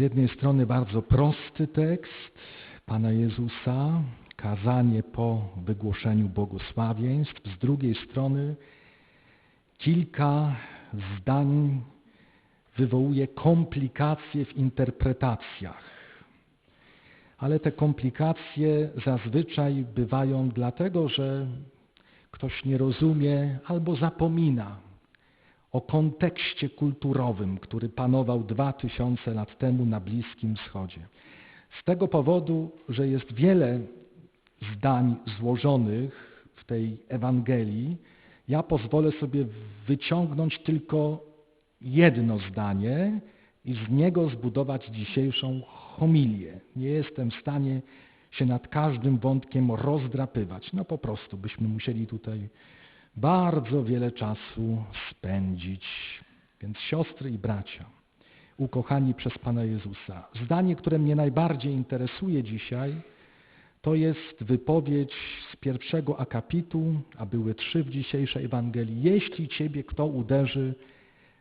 jednej strony bardzo prosty tekst Pana Jezusa, kazanie po wygłoszeniu błogosławieństw, z drugiej strony kilka zdań wywołuje komplikacje w interpretacjach. Ale te komplikacje zazwyczaj bywają dlatego, że ktoś nie rozumie albo zapomina o kontekście kulturowym, który panował dwa tysiące lat temu na Bliskim Wschodzie. Z tego powodu, że jest wiele zdań złożonych w tej Ewangelii, ja pozwolę sobie wyciągnąć tylko jedno zdanie i z niego zbudować dzisiejszą homilię. Nie jestem w stanie się nad każdym wątkiem rozdrapywać. No po prostu byśmy musieli tutaj bardzo wiele czasu spędzić. Więc siostry i bracia, ukochani przez Pana Jezusa, zdanie, które mnie najbardziej interesuje dzisiaj, to jest wypowiedź z pierwszego akapitu, a były trzy w dzisiejszej Ewangelii. Jeśli Ciebie kto uderzy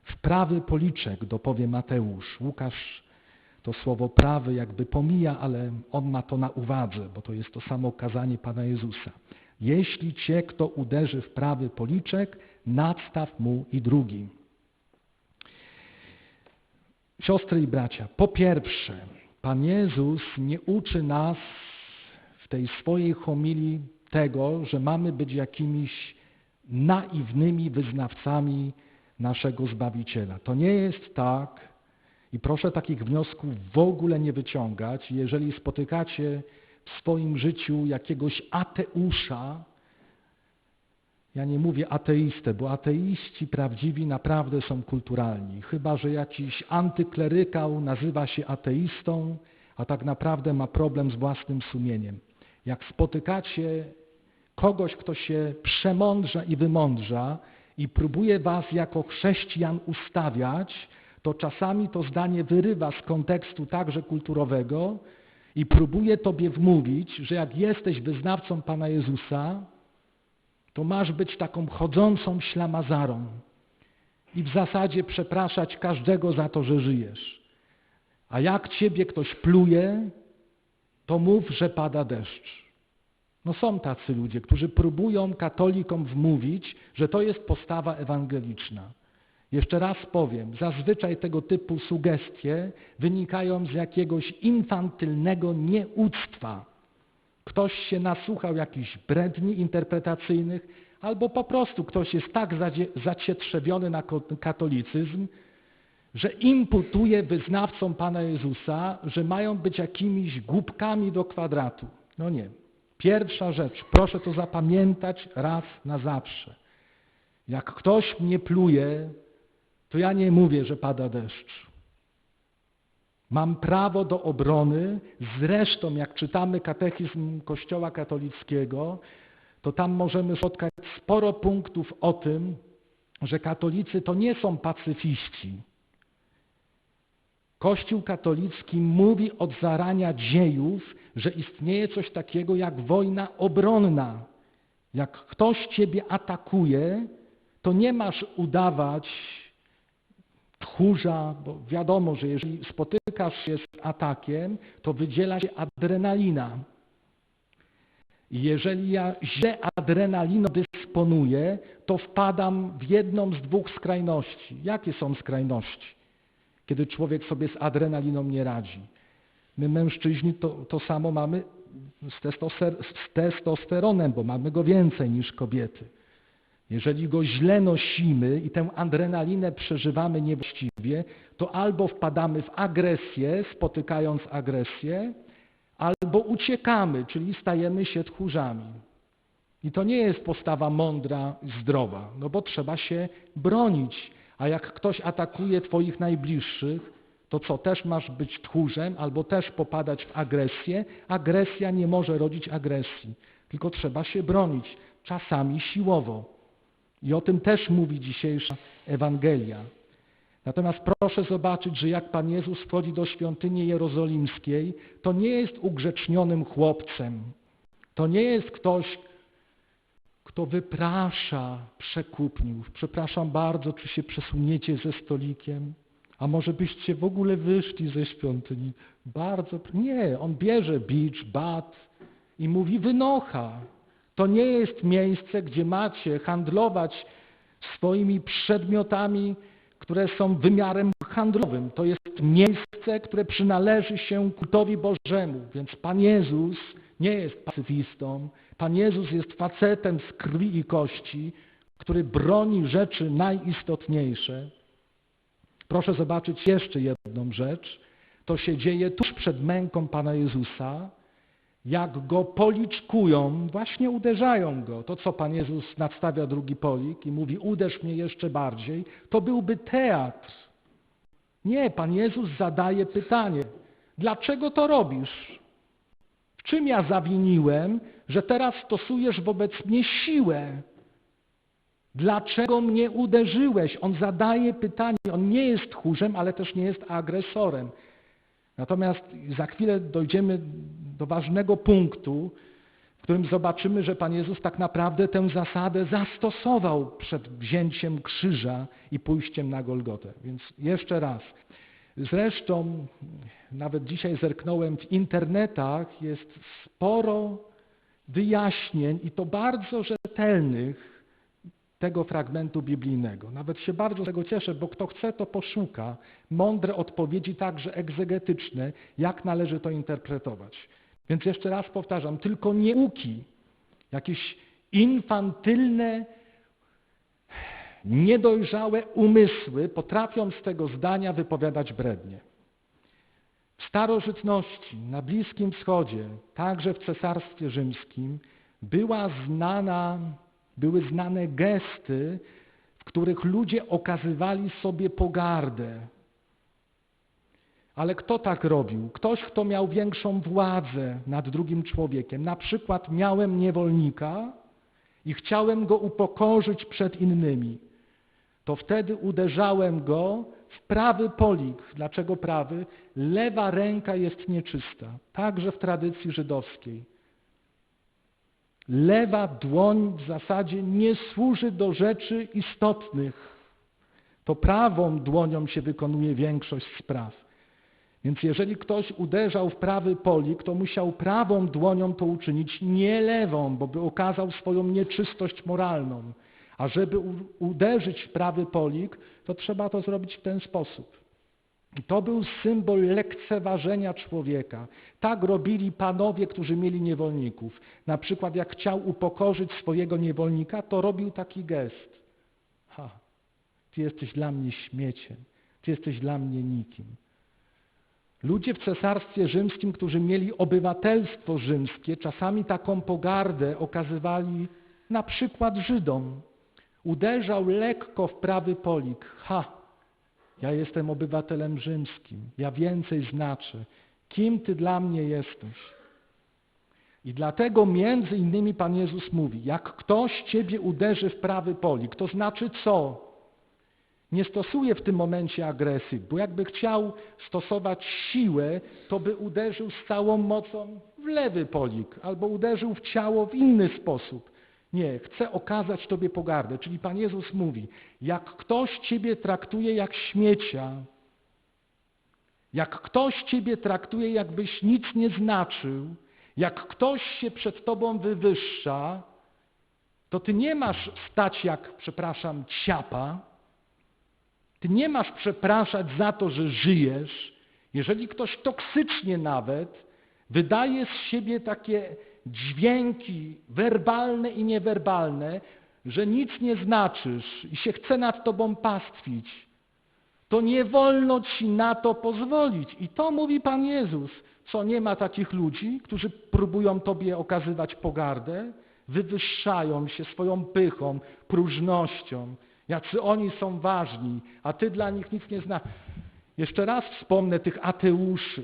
w prawy policzek, dopowie Mateusz. Łukasz to słowo prawy jakby pomija, ale on ma to na uwadze, bo to jest to samo kazanie Pana Jezusa. Jeśli Cię kto uderzy w prawy policzek, nadstaw mu i drugi. Siostry i bracia, po pierwsze, Pan Jezus nie uczy nas w tej swojej homilii tego, że mamy być jakimiś naiwnymi wyznawcami naszego Zbawiciela. To nie jest tak i proszę takich wniosków w ogóle nie wyciągać. Jeżeli spotykacie w swoim życiu jakiegoś ateusza, ja nie mówię ateistę, bo ateiści prawdziwi naprawdę są kulturalni. Chyba, że jakiś antyklerykał nazywa się ateistą, a tak naprawdę ma problem z własnym sumieniem. Jak spotykacie kogoś, kto się przemądrza i wymądrza i próbuje was jako chrześcijan ustawiać, to czasami to zdanie wyrywa z kontekstu także kulturowego i próbuje tobie wmówić, że jak jesteś wyznawcą Pana Jezusa, to masz być taką chodzącą ślamazarą i w zasadzie przepraszać każdego za to, że żyjesz. A jak ciebie ktoś pluje, to mów, że pada deszcz. No są tacy ludzie, którzy próbują katolikom wmówić, że to jest postawa ewangeliczna. Jeszcze raz powiem, zazwyczaj tego typu sugestie wynikają z jakiegoś infantylnego nieuctwa. Ktoś się nasłuchał jakichś bredni interpretacyjnych, albo po prostu ktoś jest tak zacietrzewiony na katolicyzm, że imputuje wyznawcom Pana Jezusa, że mają być jakimiś głupkami do kwadratu. No nie. Pierwsza rzecz, proszę to zapamiętać raz na zawsze. Jak ktoś mnie pluje, to ja nie mówię, że pada deszcz. Mam prawo do obrony. Zresztą, jak czytamy katechizm Kościoła katolickiego, to tam możemy spotkać sporo punktów o tym, że katolicy to nie są pacyfiści. Kościół katolicki mówi od zarania dziejów, że istnieje coś takiego jak wojna obronna. Jak ktoś ciebie atakuje, to nie masz udawać tchórza, bo wiadomo, że jeżeli spotykasz się z atakiem, to wydziela się adrenalina. Jeżeli ja źle adrenaliną dysponuję, to wpadam w jedną z dwóch skrajności. Jakie są skrajności? Kiedy człowiek sobie z adrenaliną nie radzi. My mężczyźni to, to samo mamy z testosteronem, bo mamy go więcej niż kobiety. Jeżeli go źle nosimy i tę adrenalinę przeżywamy niewłaściwie, to albo wpadamy w agresję, spotykając agresję, albo uciekamy, czyli stajemy się tchórzami. I to nie jest postawa mądra zdrowa, no bo trzeba się bronić. A jak ktoś atakuje Twoich najbliższych, to co, też masz być tchórzem albo też popadać w agresję? Agresja nie może rodzić agresji, tylko trzeba się bronić, czasami siłowo. I o tym też mówi dzisiejsza Ewangelia. Natomiast proszę zobaczyć, że jak Pan Jezus wchodzi do świątyni jerozolimskiej, to nie jest ugrzecznionym chłopcem. To nie jest ktoś, kto wyprasza przekupniów. Przepraszam bardzo, czy się przesuniecie ze stolikiem? A może byście w ogóle wyszli ze świątyni? Bardzo. Nie, on bierze bicz, bat i mówi wynocha. To nie jest miejsce, gdzie macie handlować swoimi przedmiotami, które są wymiarem handlowym. To jest miejsce, które przynależy się kultowi Bożemu. Więc Pan Jezus nie jest pacyfistą. Pan Jezus jest facetem z krwi i kości, który broni rzeczy najistotniejsze. Proszę zobaczyć jeszcze jedną rzecz. To się dzieje tuż przed męką Pana Jezusa, jak go policzkują, właśnie uderzają go. To co Pan Jezus nadstawia drugi polik i mówi uderz mnie jeszcze bardziej, to byłby teatr. Nie, Pan Jezus zadaje pytanie, dlaczego to robisz? W czym ja zawiniłem, że teraz stosujesz wobec mnie siłę? Dlaczego mnie uderzyłeś? On zadaje pytanie. On nie jest tchórzem, ale też nie jest agresorem. Natomiast za chwilę dojdziemy do ważnego punktu, w którym zobaczymy, że Pan Jezus tak naprawdę tę zasadę zastosował przed wzięciem krzyża i pójściem na Golgotę. Więc jeszcze raz. Zresztą, nawet dzisiaj zerknąłem w internetach, jest sporo wyjaśnień i to bardzo rzetelnych tego fragmentu biblijnego. Nawet się bardzo z tego cieszę, bo kto chce, to poszuka mądre odpowiedzi, także egzegetyczne, jak należy to interpretować. Więc jeszcze raz powtarzam, tylko nieuki, jakieś infantylne, niedojrzałe umysły potrafią z tego zdania wypowiadać brednie. W starożytności, na Bliskim Wschodzie, także w Cesarstwie Rzymskim, była znana, były znane gesty, w których ludzie okazywali sobie pogardę. Ale kto tak robił? Ktoś, kto miał większą władzę nad drugim człowiekiem. Na przykład miałem niewolnika i chciałem go upokorzyć przed innymi. To wtedy uderzałem go w prawy polik. Dlaczego prawy? Lewa ręka jest nieczysta. Także w tradycji żydowskiej. Lewa dłoń w zasadzie nie służy do rzeczy istotnych. To prawą dłonią się wykonuje większość spraw. Więc jeżeli ktoś uderzał w prawy polik, to musiał prawą dłonią to uczynić, nie lewą, bo by okazał swoją nieczystość moralną. A żeby uderzyć w prawy polik, to trzeba to zrobić w ten sposób. I to był symbol lekceważenia człowieka. Tak robili panowie, którzy mieli niewolników. Na przykład jak chciał upokorzyć swojego niewolnika, to robił taki gest. Ha, ty jesteś dla mnie śmieciem, ty jesteś dla mnie nikim. Ludzie w Cesarstwie Rzymskim, którzy mieli obywatelstwo rzymskie, czasami taką pogardę okazywali na przykład Żydom. Uderzał lekko w prawy polik. Ha, ja jestem obywatelem rzymskim, ja więcej znaczę. Kim ty dla mnie jesteś? I dlatego między innymi Pan Jezus mówi, jak ktoś ciebie uderzy w prawy polik, to znaczy co? Nie stosuje w tym momencie agresji, bo jakby chciał stosować siłę, to by uderzył z całą mocą w lewy polik albo uderzył w ciało w inny sposób. Nie, chce okazać Tobie pogardę. Czyli Pan Jezus mówi, jak ktoś Ciebie traktuje jak śmiecia, jak ktoś Ciebie traktuje jakbyś nic nie znaczył, jak ktoś się przed Tobą wywyższa, to Ty nie masz stać jak, przepraszam, ciapa, Ty nie masz przepraszać za to, że żyjesz. Jeżeli ktoś toksycznie nawet wydaje z siebie takie dźwięki werbalne i niewerbalne, że nic nie znaczysz i się chce nad tobą pastwić, to nie wolno ci na to pozwolić. I to mówi Pan Jezus. Co nie ma takich ludzi, którzy próbują tobie okazywać pogardę, wywyższają się swoją pychą, próżnością, jacy oni są ważni, a ty dla nich nic nie znasz. Jeszcze raz wspomnę tych ateuszy,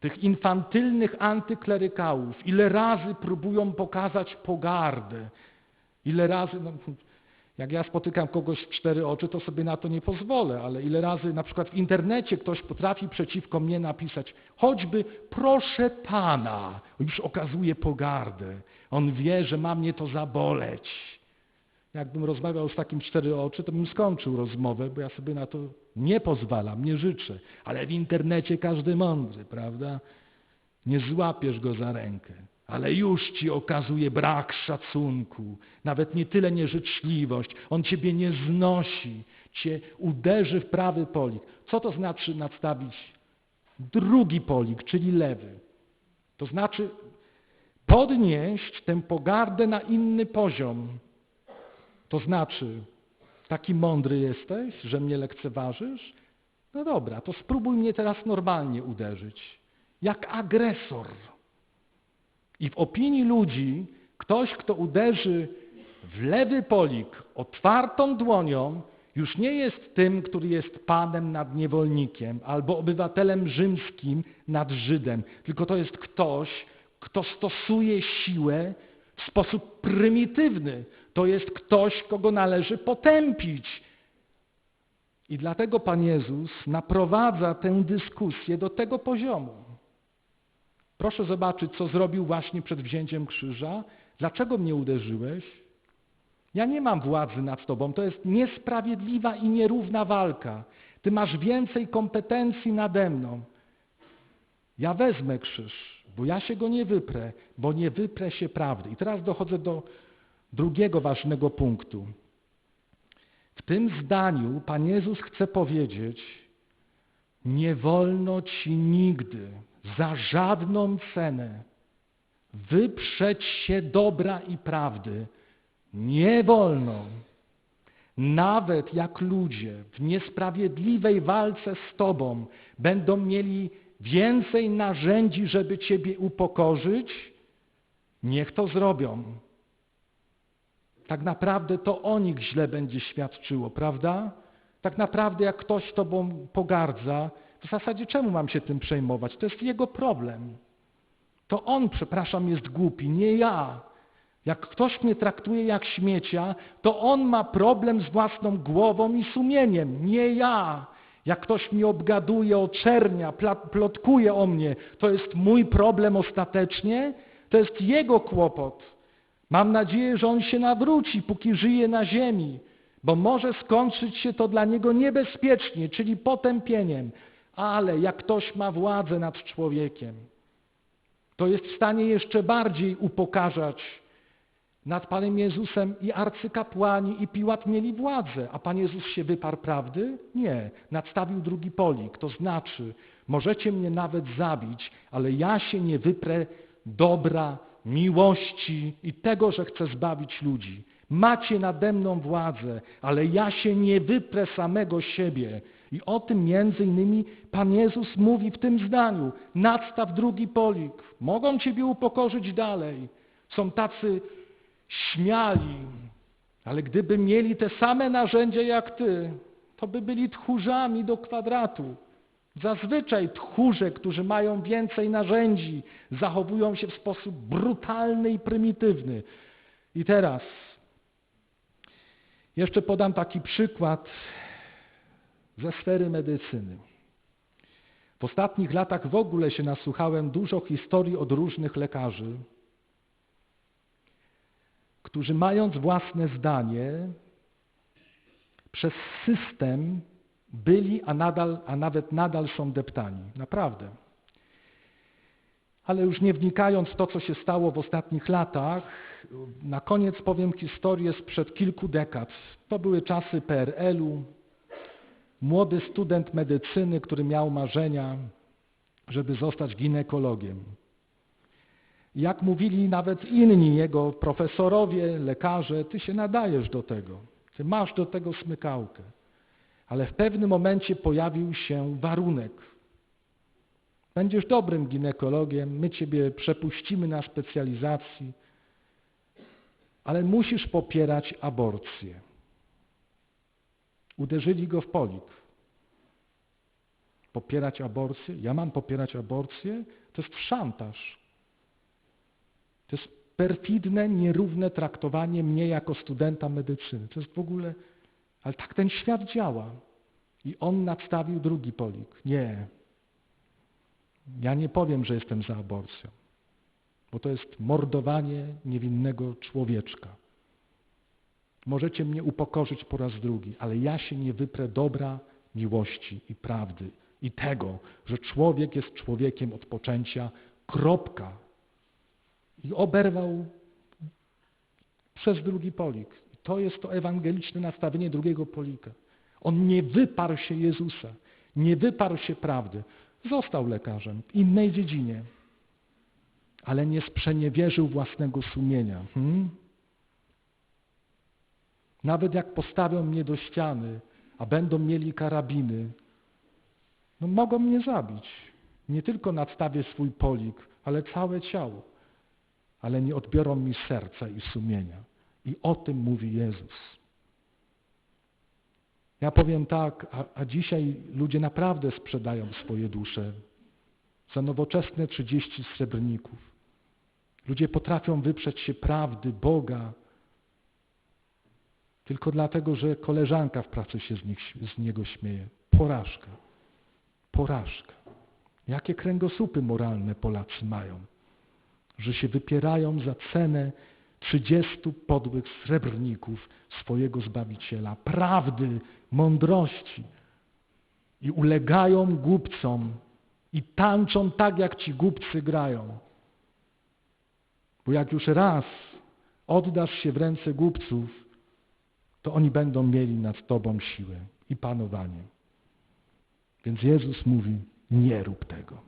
tych infantylnych antyklerykałów, ile razy próbują pokazać pogardę, ile razy, no, jak ja spotykam kogoś w cztery oczy, to sobie na to nie pozwolę, ale ile razy na przykład w internecie ktoś potrafi przeciwko mnie napisać, choćby proszę Pana, już okazuje pogardę, on wie, że ma mnie to zaboleć. Jakbym rozmawiał z takim cztery oczy, to bym skończył rozmowę, bo ja sobie na to nie pozwalam, nie życzę. Ale w internecie każdy mądry, prawda? Nie złapiesz go za rękę, ale już ci okazuje brak szacunku, nawet nie tyle nieżyczliwość. On ciebie nie znosi, cię uderzy w prawy polik. Co to znaczy nadstawić drugi polik, czyli lewy? To znaczy podnieść tę pogardę na inny poziom. To znaczy, taki mądry jesteś, że mnie lekceważysz? No dobra, to spróbuj mnie teraz normalnie uderzyć. Jak agresor. I w opinii ludzi ktoś, kto uderzy w lewy polik otwartą dłonią, już nie jest tym, który jest panem nad niewolnikiem albo obywatelem rzymskim nad Żydem, tylko to jest ktoś, kto stosuje siłę w sposób prymitywny. To jest ktoś, kogo należy potępić. I dlatego Pan Jezus naprowadza tę dyskusję do tego poziomu. Proszę zobaczyć, co zrobił właśnie przed wzięciem krzyża. Dlaczego mnie uderzyłeś? Ja nie mam władzy nad Tobą. To jest niesprawiedliwa i nierówna walka. Ty masz więcej kompetencji nade mną. Ja wezmę krzyż, bo ja się go nie wyprę, bo nie wyprę się prawdy. I teraz dochodzę do drugiego ważnego punktu. W tym zdaniu Pan Jezus chce powiedzieć, nie wolno Ci nigdy, za żadną cenę, wyprzeć się dobra i prawdy. Nie wolno. Nawet jak ludzie w niesprawiedliwej walce z Tobą będą mieli więcej narzędzi, żeby Ciebie upokorzyć, niech to zrobią. Tak naprawdę to o nich źle będzie świadczyło, prawda? Tak naprawdę jak ktoś Tobą pogardza, w zasadzie czemu mam się tym przejmować? To jest jego problem. To on, przepraszam, jest głupi, nie ja. Jak ktoś mnie traktuje jak śmiecia, to on ma problem z własną głową i sumieniem, nie ja. Jak ktoś mnie obgaduje, oczernia, plotkuje o mnie, to jest mój problem ostatecznie, to jest jego kłopot. Mam nadzieję, że on się nawróci, póki żyje na ziemi, bo może skończyć się to dla niego niebezpiecznie, czyli potępieniem. Ale jak ktoś ma władzę nad człowiekiem, to jest w stanie jeszcze bardziej upokarzać nad Panem Jezusem i arcykapłani i Piłat mieli władzę, a Pan Jezus się wyparł prawdy? Nie. Nadstawił drugi polik, to znaczy, możecie mnie nawet zabić, ale ja się nie wyprę dobra, miłości i tego, że chcę zbawić ludzi. Macie nade mną władzę, ale ja się nie wyprę samego siebie. I o tym między innymi Pan Jezus mówi w tym zdaniu. Nadstaw drugi polik. Mogą Ciebie upokorzyć dalej. Są tacy śmiali, ale gdyby mieli te same narzędzia jak Ty, to by byli tchórzami do kwadratu. Zazwyczaj tchórze, którzy mają więcej narzędzi, zachowują się w sposób brutalny i prymitywny. I teraz jeszcze podam taki przykład ze sfery medycyny. W ostatnich latach w ogóle się nasłuchałem dużo historii od różnych lekarzy, którzy mając własne zdanie, przez system byli, a, nadal, a nawet nadal są deptani. Naprawdę. Ale już nie wnikając w to, co się stało w ostatnich latach, na koniec powiem historię sprzed kilku dekad. To były czasy PRL-u. Młody student medycyny, który miał marzenia, żeby zostać ginekologiem. Jak mówili nawet inni jego profesorowie, lekarze, ty się nadajesz do tego, ty masz do tego smykałkę. Ale w pewnym momencie pojawił się warunek. Będziesz dobrym ginekologiem, my ciebie przepuścimy na specjalizacji, ale musisz popierać aborcję. Uderzyli go w polik. Popierać aborcję? Ja mam popierać aborcję? To jest szantaż. To jest perfidne, nierówne traktowanie mnie jako studenta medycyny. To jest w ogóle ale tak ten świat działa. I on nadstawił drugi polik. Nie. Ja nie powiem, że jestem za aborcją, bo to jest mordowanie niewinnego człowieczka. Możecie mnie upokorzyć po raz drugi, ale ja się nie wyprę dobra, miłości i prawdy i tego, że człowiek jest człowiekiem od poczęcia, kropka. I oberwał przez drugi polik. To jest to ewangeliczne nastawienie drugiego polika. On nie wyparł się Jezusa, nie wyparł się prawdy. Został lekarzem w innej dziedzinie, ale nie sprzeniewierzył własnego sumienia. Hmm? Nawet jak postawią mnie do ściany, a będą mieli karabiny, no mogą mnie zabić. Nie tylko nadstawię swój polik, ale całe ciało. Ale nie odbiorą mi serca i sumienia. I o tym mówi Jezus. Ja powiem tak, a, a dzisiaj ludzie naprawdę sprzedają swoje dusze za nowoczesne 30 srebrników. Ludzie potrafią wyprzeć się prawdy Boga tylko dlatego, że koleżanka w pracy się z, nich, z niego śmieje. Porażka. Porażka. Jakie kręgosłupy moralne Polacy mają, że się wypierają za cenę 30 podłych srebrników swojego Zbawiciela, prawdy, mądrości i ulegają głupcom i tańczą tak, jak ci głupcy grają. Bo jak już raz oddasz się w ręce głupców, to oni będą mieli nad Tobą siłę i panowanie. Więc Jezus mówi, nie rób tego.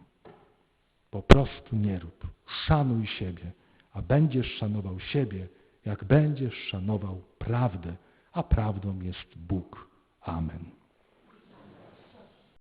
Po prostu nie rób. Szanuj siebie, a będziesz szanował siebie, jak będziesz szanował prawdę, a prawdą jest Bóg. Amen.